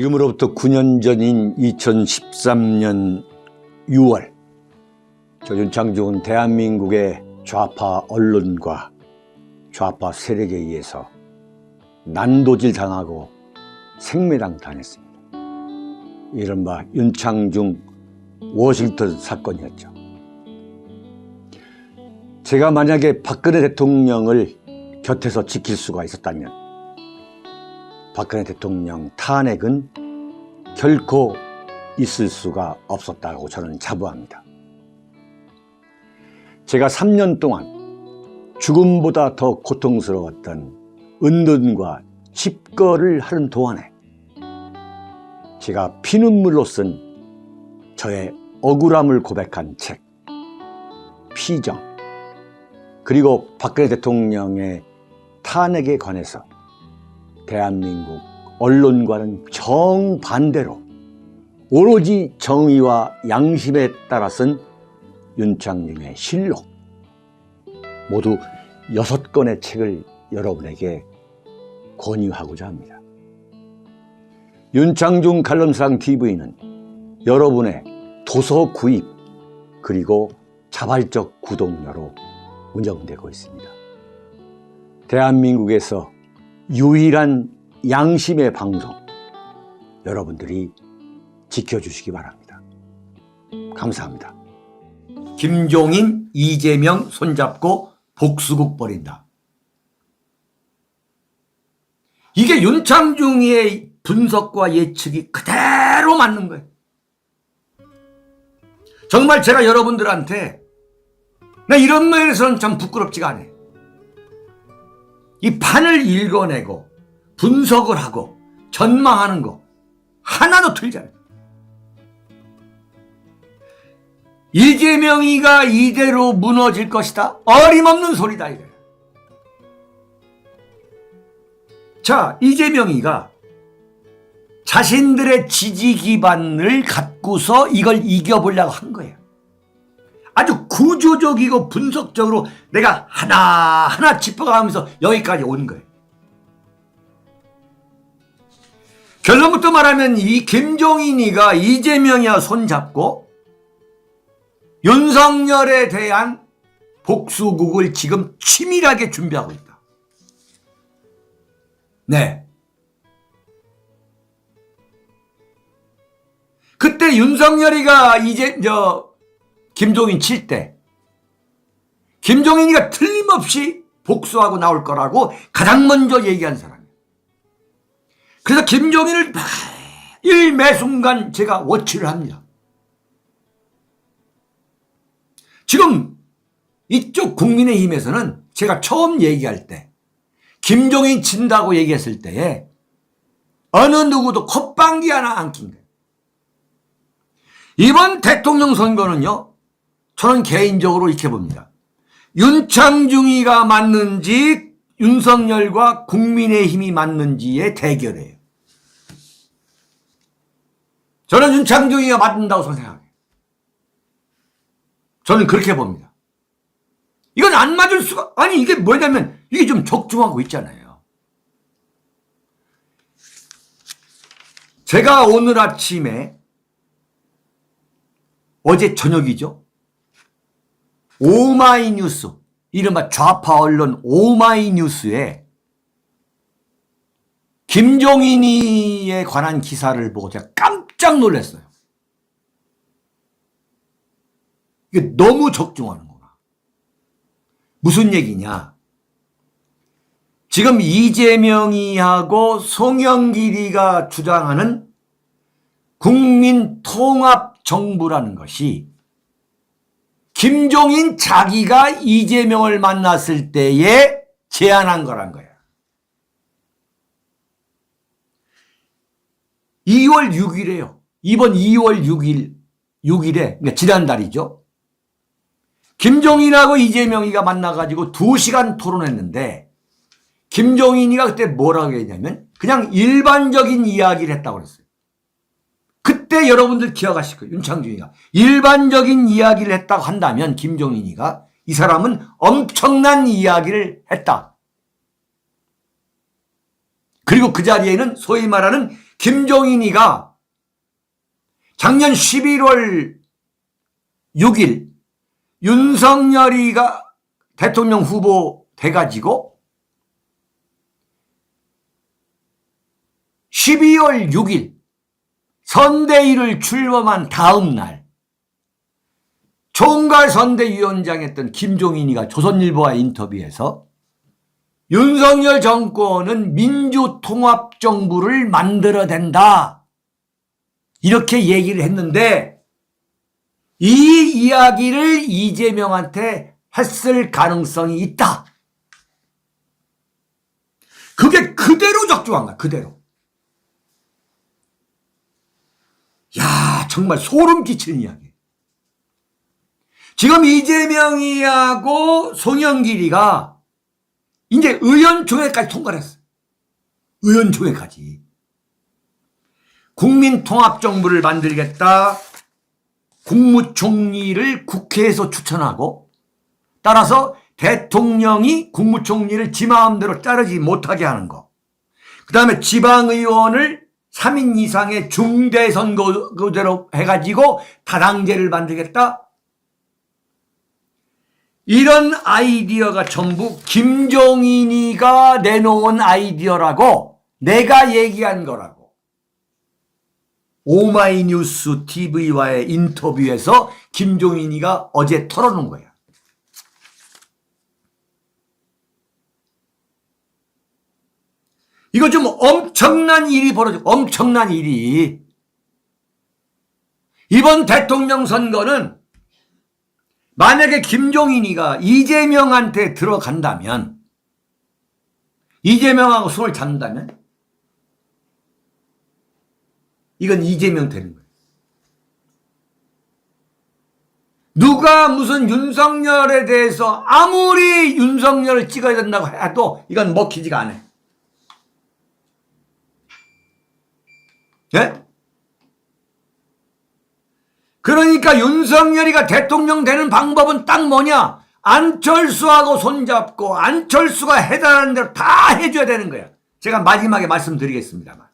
지금으로부터 9년 전인 2013년 6월 저 윤창중은 대한민국의 좌파 언론과 좌파 세력에 의해서 난도질 당하고 생매당 당했습니다. 이른바 윤창중 워싱턴 사건이었죠. 제가 만약에 박근혜 대통령을 곁에서 지킬 수가 있었다면 박근혜 대통령 탄핵은 결코 있을 수가 없었다고 저는 자부합니다. 제가 3년 동안 죽음보다 더 고통스러웠던 은둔과 집거를 하는 동안에 제가 피눈물로 쓴 저의 억울함을 고백한 책 피정 그리고 박근혜 대통령의 탄핵에 관해서 대한민국 언론과는 정반대로 오로지 정의와 양심에 따라 쓴 윤창중의 실록 모두 여섯 권의 책을 여러분에게 권유하고자 합니다. 윤창중 칼럼상 TV는 여러분의 도서 구입 그리고 자발적 구독료로 운영되고 있습니다. 대한민국에서 유일한 양심의 방송 여러분들이 지켜주시기 바랍니다. 감사합니다. 김종인, 이재명 손잡고 복수국 벌인다. 이게 윤창중의 분석과 예측이 그대로 맞는 거예요. 정말 제가 여러분들한테 나 이런 면에서는 참 부끄럽지가 않아요. 이 판을 읽어내고 분석을 하고 전망하는 거 하나도 틀리잖아요. 이재명이가 이대로 무너질 것이다. 어림없는 소리다 이거예요. 자, 이재명이가 자신들의 지지 기반을 갖고서 이걸 이겨보려고 한 거예요. 아주 구조적이고 분석적으로 내가 하나하나 짚어가면서 여기까지 온 거예요. 결론부터 말하면 이 김종인이가 이재명이와 손잡고 윤석열에 대한 복수국을 지금 치밀하게 준비하고 있다. 네. 그때 윤석열이가 이제 저 김종인 칠 때 김종인이가 틀림없이 복수하고 나올 거라고 가장 먼저 얘기한 사람이에요. 그래서 김종인을 매일 매 순간 제가 워치를 합니다. 지금 이쪽 국민의힘에서는 제가 처음 얘기할 때 김종인 친다고 얘기했을 때에 어느 누구도 콧방귀 하나 안 낀 거예요. 이번 대통령 선거는요, 저는 개인적으로 이렇게 봅니다. 윤창중이가 맞는지 윤석열과 국민의힘이 맞는지의 대결이에요. 저는 윤창중이가 맞는다고 생각해요. 저는 그렇게 봅니다. 이건 안 맞을 수가, 아니, 이게 뭐냐면, 이게 좀 적중하고 있잖아요. 제가 오늘 아침에, 어제 저녁이죠? 오마이뉴스, 이른바 좌파 언론 오마이뉴스에 김종인이에 관한 기사를 보고 제가 깜짝 놀랐어요. 이게 너무 적중하는구나. 무슨 얘기냐? 지금 이재명이하고 송영길이가 주장하는 국민 통합 정부라는 것이 김종인 자기가 이재명을 만났을 때에 제안한 거란 거야. 2월 6일에요. 이번 2월 6일, 6일에, 그러니까 지난달이죠. 김종인하고 이재명이가 만나가지고 2시간 토론했는데, 김종인이가 그때 뭐라고 했냐면, 그냥 일반적인 이야기를 했다고 그랬어요. 그때 여러분들 기억하실 거예요. 윤창중이가. 일반적인 이야기를 했다고 한다면, 김종인이가, 이 사람은 엄청난 이야기를 했다. 그리고 그 자리에는 소위 말하는 김종인이가 작년 11월 6일 윤석열이가 대통령 후보 돼가지고 12월 6일 선대위를 출범한 다음 날 총괄 선대위원장했던 김종인이가 조선일보와 인터뷰에서 윤석열 정권은 민주통합정부를 만들어야 된다. 이렇게 얘기를 했는데 이 이야기를 이재명한테 했을 가능성이 있다. 그게 그대로 적중한 거야, 그대로. 야, 정말 소름 끼치는 이야기. 지금 이재명이하고 송영길이가 이제 의원총회까지 통과를 했어. 의원총회까지. 국민통합정부를 만들겠다. 국무총리를 국회에서 추천하고 따라서 대통령이 국무총리를 지 마음대로 자르지 못하게 하는 거. 그 다음에 지방의원을 3인 이상의 중대선거제로 해가지고 다당제를 만들겠다. 이런 아이디어가 전부 김종인이가 내놓은 아이디어라고 내가 얘기한 거라고. 오마이뉴스 TV와의 인터뷰에서 김종인이가 어제 털어놓은 거야. 이거 좀 엄청난 일이 벌어져, 엄청난 일이. 이번 대통령 선거는 만약에 김종인이가 이재명한테 들어간다면, 이재명하고 손을 잡는다면, 이건 이재명 되는 거예요. 누가 무슨 윤석열에 대해서 아무리 윤석열을 찍어야 된다고 해도 이건 먹히지가 않아요. 예? 그러니까 윤석열이가 대통령 되는 방법은 딱 뭐냐? 안철수하고 손잡고 안철수가 해달라는 대로 다 해줘야 되는 거야. 제가 마지막에 말씀드리겠습니다만.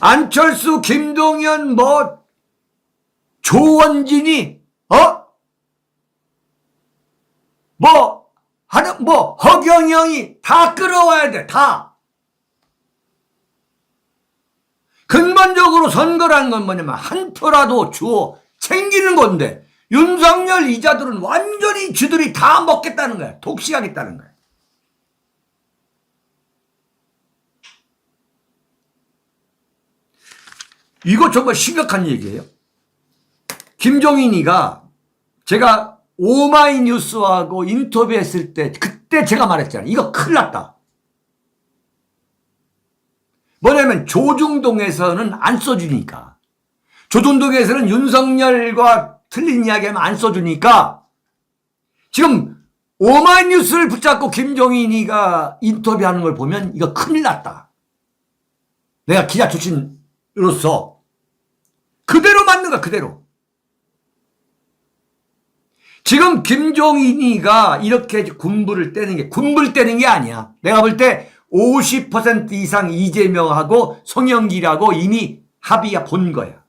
안철수, 김동연, 뭐, 조원진이, 어? 뭐, 하는, 뭐, 허경영이 다 끌어와야 돼, 다. 근본적으로 선거라는 건 뭐냐면 한 표라도 주어 챙기는 건데 윤석열 이자들은 완전히 쥐들이 다 먹겠다는 거야. 독식하겠다는 거야. 이거 정말 심각한 얘기예요. 김종인이가 제가 오마이뉴스하고 인터뷰했을 때 그때 제가 말했잖아요. 이거 큰일 났다. 뭐냐면 조중동에서는 안 써주니까 조중동에서는 윤석열과 틀린 이야기하면 안 써주니까 지금 오마이뉴스를 붙잡고 김종인이가 인터뷰하는 걸 보면 이거 큰일 났다. 내가 기자 출신으로서 그대로 맞는 거야 그대로. 지금 김종인이가 이렇게 군부를 떼는 게 군부를 떼는 게 아니야. 내가 볼 때 50% 이상 이재명하고 송영길하고 이미 합의야 본 거야.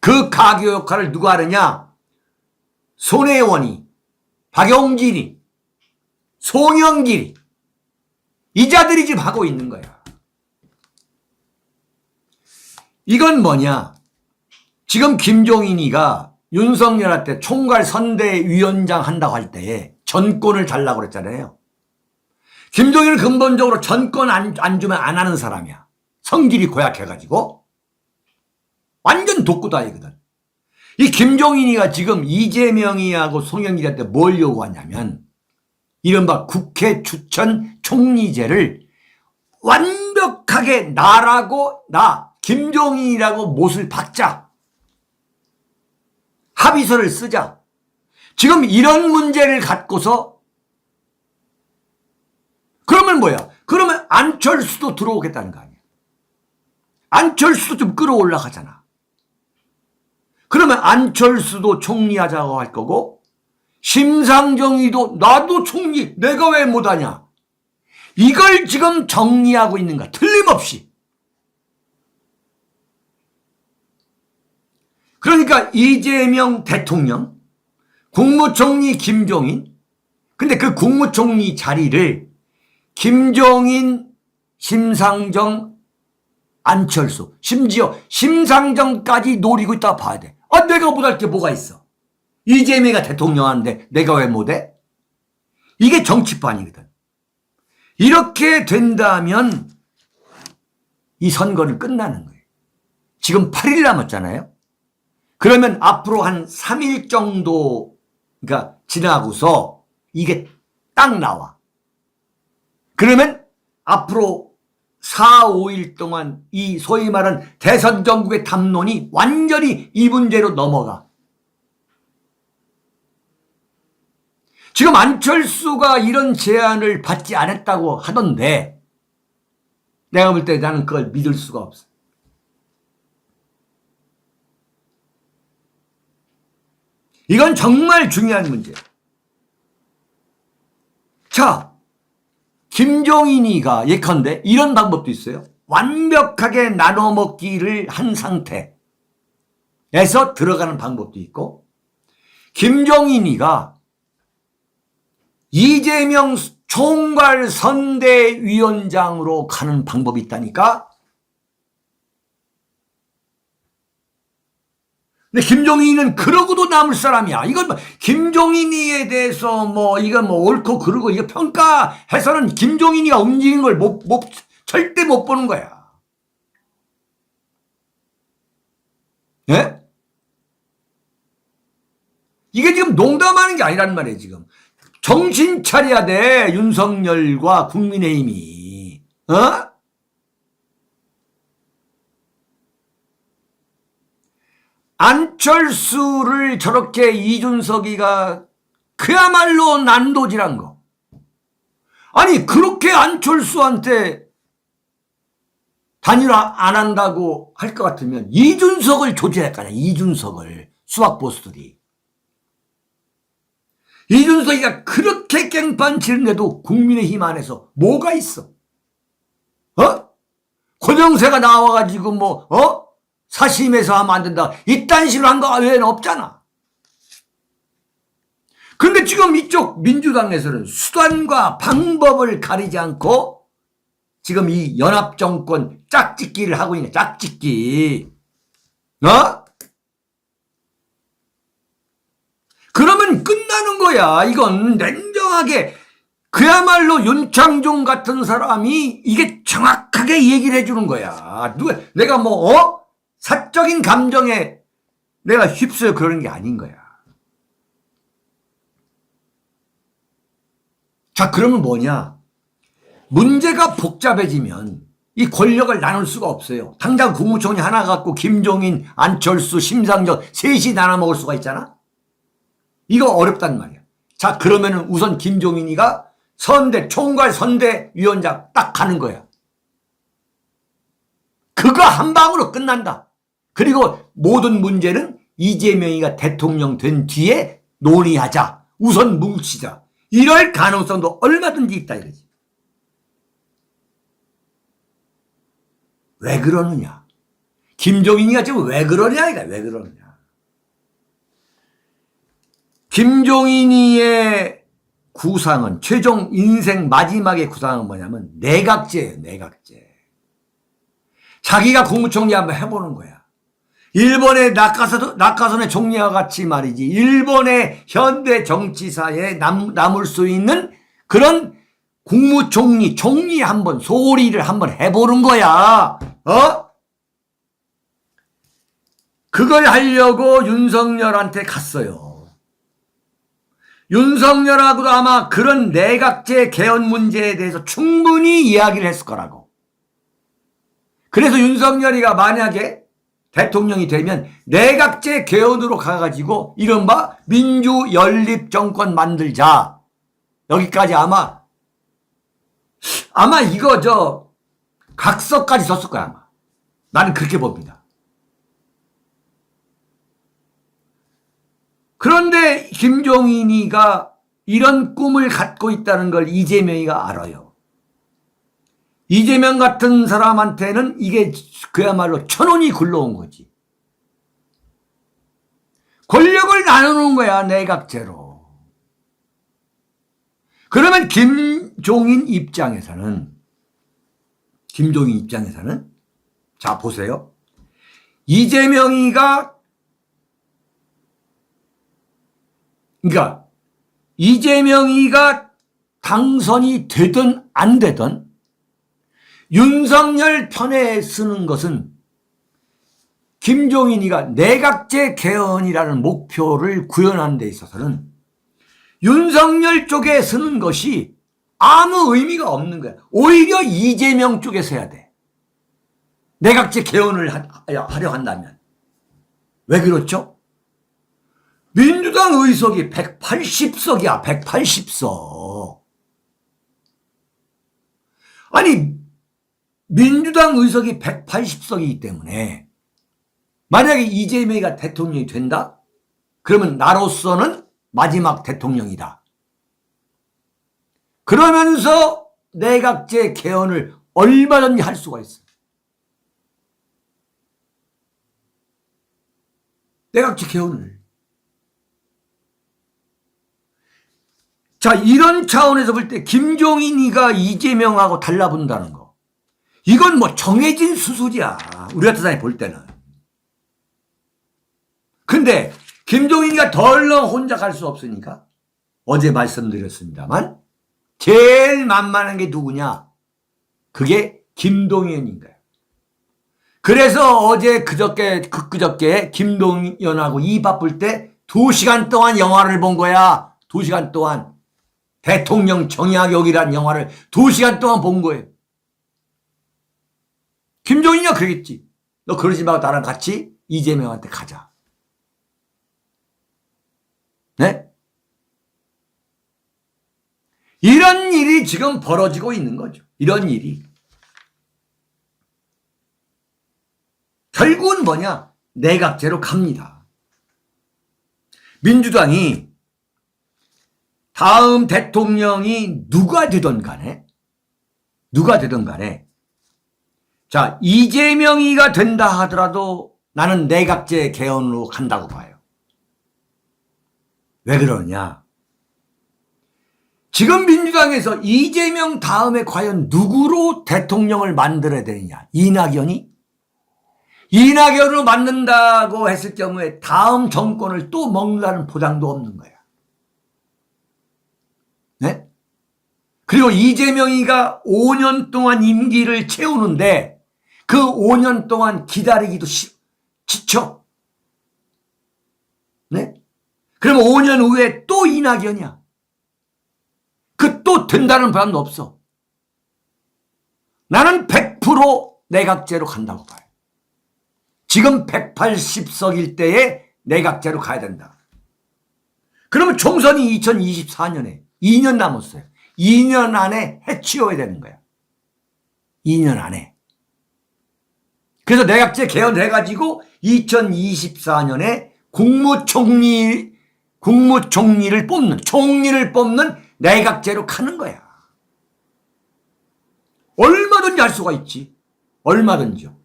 그 가교 역할을 누가 하느냐? 손혜원이, 박용진이, 송영길이 이 자들이 지금 하고 있는 거야. 이건 뭐냐? 지금 김종인이가 윤석열한테 총괄 선대위원장 한다고 할 때에 전권을 달라고 그랬잖아요. 김종인은 근본적으로 전권 안, 안 주면 안 하는 사람이야. 성질이 고약해가지고. 완전 독구다이거든. 이 김종인이가 지금 이재명이하고 송영길한테 뭘 요구하냐면, 이른바 국회 추천 총리제를 완벽하게 나라고, 나, 김종인이라고 못을 박자. 합의서를 쓰자. 지금 이런 문제를 갖고서 그러면 뭐야? 그러면 안철수도 들어오겠다는 거 아니야. 안철수도 좀 끌어올라가잖아. 그러면 안철수도 총리하자고 할 거고 심상정이도 나도 총리 내가 왜 못하냐. 이걸 지금 정리하고 있는가? 틀림없이. 그러니까 이재명 대통령, 국무총리 김종인, 근데 그 국무총리 자리를 김종인, 심상정, 안철수, 심지어 심상정까지 노리고 있다 봐야 돼. 아, 내가 못할 게 뭐가 있어? 이재명이가 대통령 하는데 내가 왜 못해? 이게 정치판이거든. 이렇게 된다면 이 선거는 끝나는 거예요. 지금 8일 남았잖아요. 그러면 앞으로 한 3일 정도가 지나고서 이게 딱 나와. 그러면 앞으로 4, 5일 동안 이 소위 말하는 대선 전국의 담론이 완전히 이 문제로 넘어가. 지금 안철수가 이런 제안을 받지 않았다고 하던데 내가 볼 때 나는 그걸 믿을 수가 없어. 이건 정말 중요한 문제야. 자, 김종인이가 예컨대 이런 방법도 있어요. 완벽하게 나눠 먹기를 한 상태에서 들어가는 방법도 있고, 김종인이가 이재명 총괄 선대위원장으로 가는 방법이 있다니까? 근데 김종인은 그러고도 남을 사람이야. 이건 뭐, 김종인이에 대해서 뭐, 이건 뭐, 옳고 그르고, 이거 평가해서는 김종인이가 움직이는 걸 못, 못, 절대 못 보는 거야. 예? 이게 지금 농담하는 게 아니란 말이에요, 지금. 정신 차려야 돼, 윤석열과 국민의힘이. 어? 안철수를 저렇게 이준석이가 그야말로 난도질한 거. 아니, 그렇게 안철수한테 단일화 안 한다고 할 것 같으면 이준석을 조질했잖아요. 이준석을. 수학 보수들이. 이준석이가 그렇게 깽판 치는데도 국민의힘 안에서 뭐가 있어? 어? 고정세가 나와가지고 뭐, 어? 사심해서 하면 안 된다. 이딴 식으로 한 거 외에는 없잖아. 근데 지금 이쪽 민주당에서는 수단과 방법을 가리지 않고 지금 이 연합정권 짝짓기를 하고 있네, 짝짓기. 어? 그러면 끝나는 거야. 이건 냉정하게 그야말로 윤창중 같은 사람이 이게 정확하게 얘기를 해주는 거야. 누가 내가 뭐 어? 사적인 감정에 내가 휩쓸려 그러는 게 아닌 거야. 자, 그러면 뭐냐? 문제가 복잡해지면 이 권력을 나눌 수가 없어요. 당장 국무총리 하나 갖고 김종인, 안철수, 심상정 셋이 나눠 먹을 수가 있잖아? 이거 어렵단 말이야. 자, 그러면은 우선 김종인이가 선대, 총괄 선대위원장 딱 가는 거야. 그거 한 방으로 끝난다. 그리고 모든 문제는 이재명이가 대통령 된 뒤에 논의하자. 우선 뭉치자. 이럴 가능성도 얼마든지 있다 이거지. 왜 그러느냐? 김종인이가 지금 왜 그러냐 이거 왜 그러느냐? 김종인이의 구상은 최종 인생 마지막의 구상은 뭐냐면 내각제예요 내각제. 자기가 국무총리 한번 해보는 거야. 일본의 낙하산, 낙하산의 총리와 같이 말이지. 일본의 현대 정치사에 남, 남을 수 있는 그런 국무총리, 총리 한번, 소리를 한번 해보는 거야. 어? 그걸 하려고 윤석열한테 갔어요. 윤석열하고도 아마 그런 내각제 개헌 문제에 대해서 충분히 이야기를 했을 거라고. 그래서 윤석열이가 만약에 대통령이 되면 내각제 개헌으로 가가지고 이른바 민주연립정권 만들자. 여기까지 아마 아마 이거 저 각서까지 썼을 거야 아마. 나는 그렇게 봅니다. 그런데 김종인이가 이런 꿈을 갖고 있다는 걸 이재명이가 알아요. 이재명 같은 사람한테는 이게 그야말로 천원이 굴러온 거지. 권력을 나누는 거야, 내각제로. 그러면 김종인 입장에서는, 김종인 입장에서는, 자, 보세요. 이재명이가, 그러니까, 이재명이가 당선이 되든 안 되든, 윤석열 편에 쓰는 것은 김종인이가 내각제 개헌이라는 목표를 구현하는 데 있어서는 윤석열 쪽에 쓰는 것이 아무 의미가 없는 거야. 오히려 이재명 쪽에 서야 돼. 내각제 개헌을 하, 하려 한다면. 왜 그렇죠? 민주당 의석이 180석이야, 180석. 아니, 민주당 의석이 180석이기 때문에 만약에 이재명이가 대통령이 된다? 그러면 나로서는 마지막 대통령이다. 그러면서 내각제 개헌을 얼마든지 할 수가 있어. 내각제 개헌을. 자, 이런 차원에서 볼 때 김종인이가 이재명하고 달라붙는다는 거. 이건 뭐 정해진 수술이야. 우리 같은 사람이 볼 때는. 근데 김종인이가 덜렁 혼자 갈 수 없으니까 어제 말씀드렸습니다만 제일 만만한 게 누구냐? 그게 김동연인 거예요. 그래서 어제 그저께 그그저께 김동연하고 이 바쁠 때 두 시간 동안 영화를 본 거야. 두 시간 동안 대통령 정약역이라는 영화를 두 시간 동안 본 거예요. 김종인이가 그러겠지. 너 그러지 말고 나랑 같이 이재명한테 가자. 네? 이런 일이 지금 벌어지고 있는 거죠. 이런 일이. 결국은 뭐냐? 내각제로 갑니다. 민주당이 다음 대통령이 누가 되던 간에, 누가 되던 간에, 자, 이재명이가 된다 하더라도 나는 내각제 개헌으로 간다고 봐요. 왜 그러냐? 지금 민주당에서 이재명 다음에 과연 누구로 대통령을 만들어야 되느냐? 이낙연이? 이낙연으로 만든다고 했을 경우에 다음 정권을 또 먹는다는 보장도 없는 거야. 네? 그리고 이재명이가 5년 동안 임기를 채우는데 그 5년 동안 기다리기도 시, 지쳐. 네? 그러면 5년 후에 또 이낙연이야. 그 또 된다는 보장도 없어. 나는 100% 내각제로 간다고 봐요. 지금 180석일 때에 내각제로 가야 된다. 그러면 총선이 2024년에 2년 남았어요. 2년 안에 해치워야 되는 거야. 2년 안에. 그래서 내각제 개헌해가지고 2024년에 국무총리, 국무총리를 뽑는, 총리를 뽑는 내각제로 가는 거야. 얼마든지 할 수가 있지. 얼마든지요.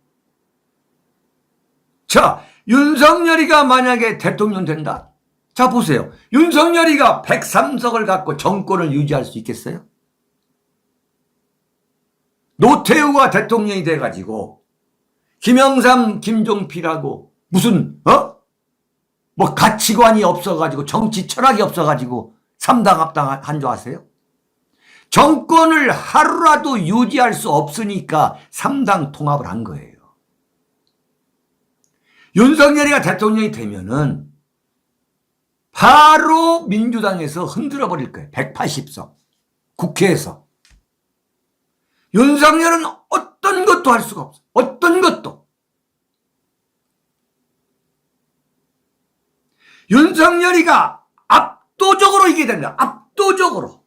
자, 윤석열이가 만약에 대통령 된다? 자, 보세요. 윤석열이가 103석을 갖고 정권을 유지할 수 있겠어요? 노태우가 대통령이 돼가지고, 김영삼, 김종필하고, 무슨, 어? 뭐 가치관이 없어가지고, 정치 철학이 없어가지고, 삼당 합당 한 줄 아세요? 정권을 하루라도 유지할 수 없으니까 삼당 통합을 한 거예요. 윤석열이가 대통령이 되면은 바로 민주당에서 흔들어 버릴 거예요. 180석. 국회에서. 윤석열은 어떤 것도 할 수가 없어. 어떤 것도. 윤석열이가 압도적으로 이기게 된다. 압도적으로.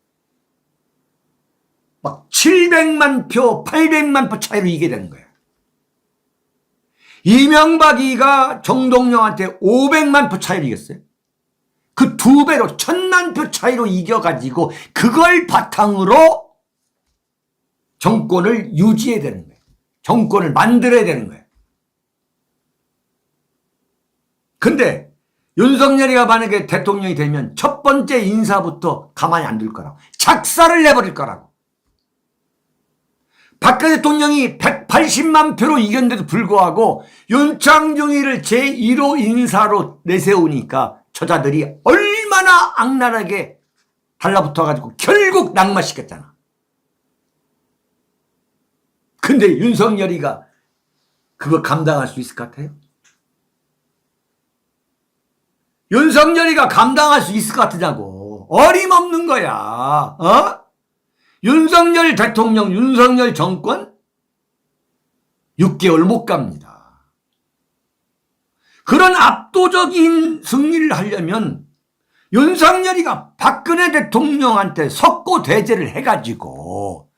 막 700만 표, 800만 표 차이로 이기게 되는 거야. 이명박이가 정동영한테 500만 표 차이로 이겼어요. 그 두 배로 천만 표 차이로 이겨가지고 그걸 바탕으로 정권을 유지해야 되는 거예요. 정권을 만들어야 되는 거예요. 근데 윤석열이가 만약에 대통령이 되면 첫 번째 인사부터 가만히 안 둘 거라고. 작사를 내버릴 거라고. 박근혜 대통령이 180만 표로 이겼는데도 불구하고 윤창중이를 제1호 인사로 내세우니까 저자들이 얼마나 악랄하게 달라붙어가지고 결국 낙마시켰잖아. 근데 윤석열이가 그거 감당할 수 있을 것 같아요? 윤석열이가 감당할 수 있을 것 같으냐고. 어림없는 거야. 어? 윤석열 대통령, 윤석열 정권 6개월 못 갑니다. 그런 압도적인 승리를 하려면 윤석열이가 박근혜 대통령한테 석고 대제를 해가지고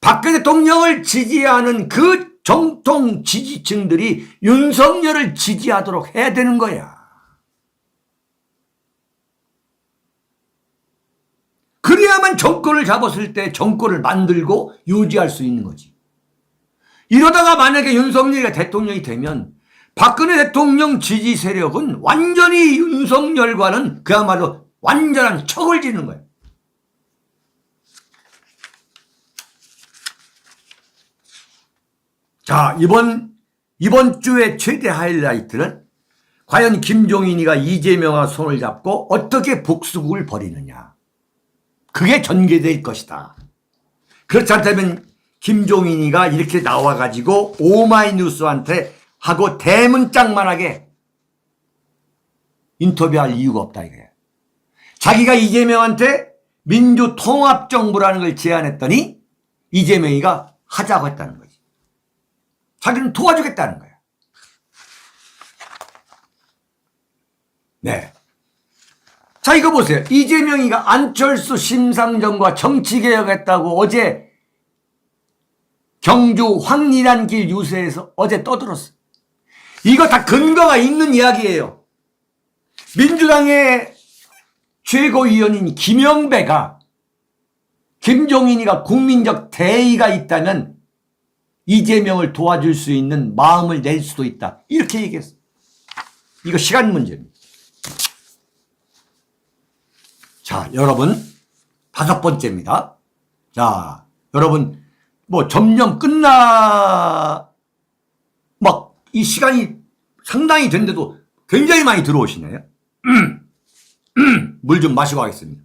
박근혜 대통령을 지지하는 그 정통 지지층들이 윤석열을 지지하도록 해야 되는 거야. 그래야만 정권을 잡았을 때 정권을 만들고 유지할 수 있는 거지. 이러다가 만약에 윤석열이가 대통령이 되면 박근혜 대통령 지지 세력은 완전히 윤석열과는 그야말로 완전한 척을 지는 거예요. 자, 이번, 이번 주의 최대 하이라이트는 과연 김종인이가 이재명과 손을 잡고 어떻게 복수국을 벌이느냐. 그게 전개될 것이다. 그렇지 않다면 김종인이가 이렇게 나와가지고 오마이뉴스한테 하고 대문짝만하게 인터뷰할 이유가 없다 이거예요. 자기가 이재명한테 민주통합정부라는 걸 제안했더니 이재명이가 하자고 했다는 거지. 자기는 도와주겠다는 거야. 네. 자, 이거 보세요. 이재명이가 안철수 심상정과 정치개혁했다고 어제 경주 황리단길 유세에서 어제 떠들었어. 이거 다 근거가 있는 이야기예요. 민주당의 최고위원인 김영배가 김종인이가 국민적 대의가 있다면 이재명을 도와줄 수 있는 마음을 낼 수도 있다. 이렇게 얘기했어. 이거 시간 문제입니다. 자, 여러분, 다섯 번째입니다. 자, 여러분, 뭐, 점점 끝나, 막, 이 시간이 상당히 된데도 굉장히 많이 들어오시네요. 물좀 마시고 하겠습니다.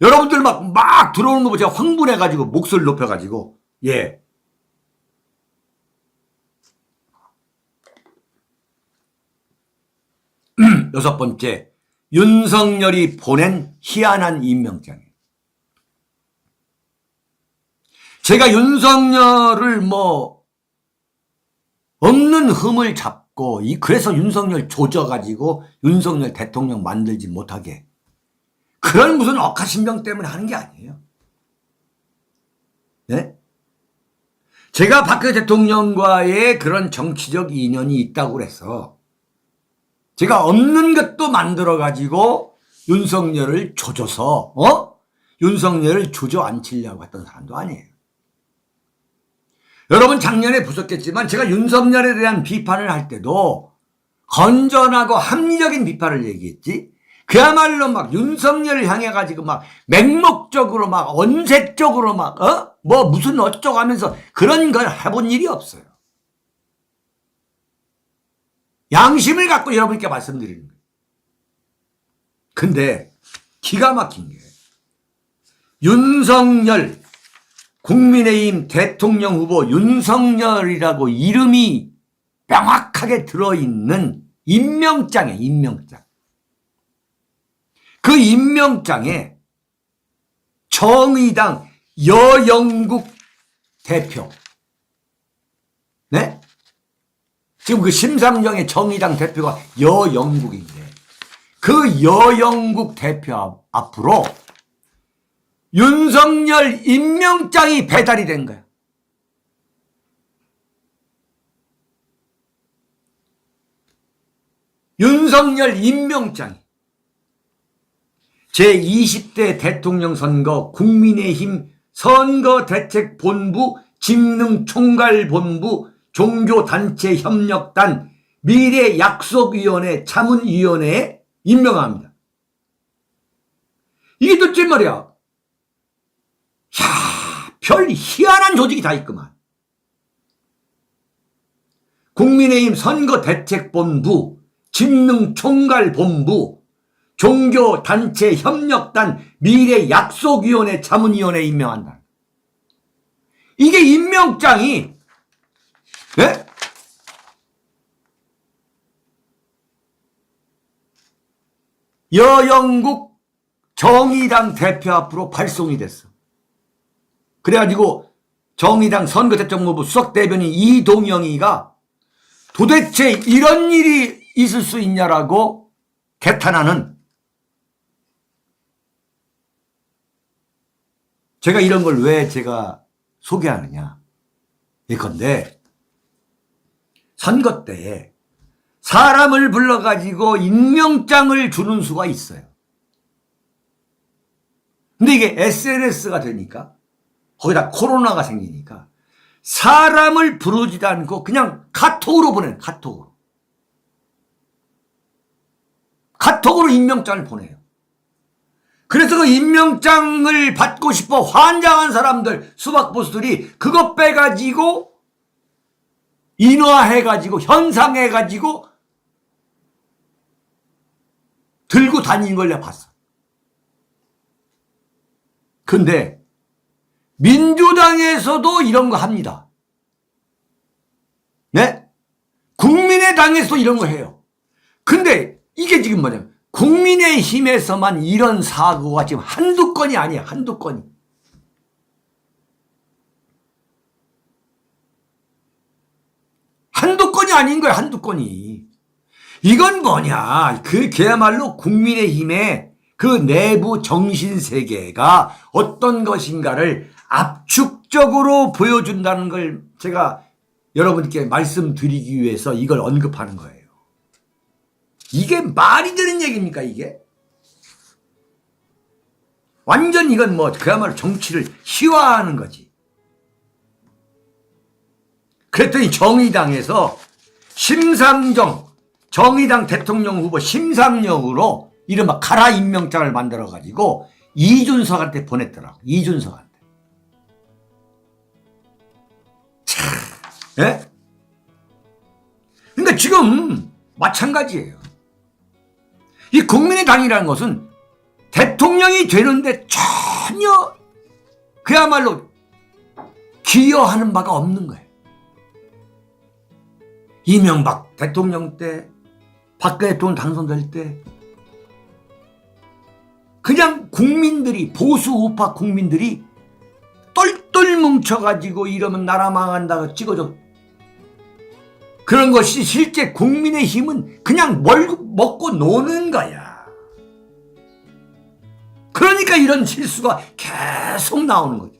여러분들 막, 막 들어오는 거 제가 황분해가지고, 목소리 높여가지고, 예. 여섯 번째, 윤석열이 보낸 희한한 임명장이에요. 제가 윤석열을 뭐 없는 흠을 잡고 이 그래서 윤석열 조져가지고 윤석열 대통령 만들지 못하게 그런 무슨 억하심정 때문에 하는 게 아니에요. 네? 제가 박근혜 대통령과의 그런 정치적 인연이 있다고 그래서 제가 없는 것도 만들어 가지고 윤석열을 조져서 어? 윤석열을 주저앉히려고 했던 사람도 아니에요. 여러분 작년에 보셨겠지만 제가 윤석열에 대한 비판을 할 때도 건전하고 합리적인 비판을 얘기했지. 그야말로 막 윤석열을 향해 가지고 막 맹목적으로 막 언색적으로 막 어? 뭐 무슨 어쩌고 하면서 그런 걸 해본 일이 없어요. 양심을 갖고 여러분께 말씀드리는 거예요. 근데 기가 막힌 게 윤석열 국민의힘 대통령 후보 윤석열이라고 이름이 명확하게 들어있는 임명장에 임명장. 그 임명장에 정의당 여영국 대표 네? 지금 그 심상정의 정의당 대표가 여영국인데 그 여영국 대표 앞- 앞으로 윤석열 임명장이 배달이 된 거야. 윤석열 임명장이 제20대 대통령 선거 국민의힘 선거대책본부, 직능총괄본부, 종교단체 협력단, 미래 약속위원회, 자문위원회에 임명합니다. 이게 도대체 말이야. 야, 별 희한한 조직이 다 있구만. 국민의힘 선거대책본부, 직능총괄본부, 종교단체 협력단, 미래 약속위원회, 자문위원회 임명한다. 이게 임명장이, 예? 여영국 정의당 대표 앞으로 발송이 됐어. 그래가지고 정의당 선거대책본부 수석대변인 이동영이가 도대체 이런 일이 있을 수 있냐라고 개탄하는 제가 이런 걸 왜 제가 소개하느냐. 예컨대 선거 때에 사람을 불러가지고 임명장을 주는 수가 있어요. 근데 이게 SNS가 되니까 거기다 코로나가 생기니까 사람을 부르지도 않고 그냥 카톡으로 보내요. 카톡으로. 카톡으로 임명장을 보내요. 그래서 그 임명장을 받고 싶어 환장한 사람들, 수박보스들이 그거 빼가지고 인화해가지고 현상해가지고 들고 다니는 걸 내가 봤어. 근데 민주당에서도 이런 거 합니다. 네? 국민의당에서도 이런 거 해요. 근데 이게 지금 뭐냐면 국민의힘에서만 이런 사고가 지금 한두 건이 아니야. 한두 건이. 한두 건이 아닌 거야. 한두 건이. 이건 뭐냐. 그 그야말로 국민의힘의 그 내부 정신세계가 어떤 것인가를 압축적으로 보여준다는 걸 제가 여러분께 말씀드리기 위해서 이걸 언급하는 거예요. 이게 말이 되는 얘기입니까, 이게? 완전 이건 뭐 그야말로 정치를 희화하는 거지. 그랬더니 정의당에서 심상정 정의당 대통령 후보 심상정으로 이른바 가라 임명장을 만들어 가지고 이준석한테 보냈더라고. 이준석한테. 참, 예? 그러니까 지금 마찬가지예요. 이 국민의당이라는 것은 대통령이 되는데 전혀 그야말로 기여하는 바가 없는 거예요. 이명박 대통령 때, 박근혜 대통령 당선될 때, 그냥 국민들이, 보수 우파 국민들이 똘똘 뭉쳐가지고 이러면 나라 망한다고 찍어줘. 그런 것이 실제 국민의 힘은 그냥 멀, 먹고 노는 거야. 그러니까 이런 실수가 계속 나오는 거죠.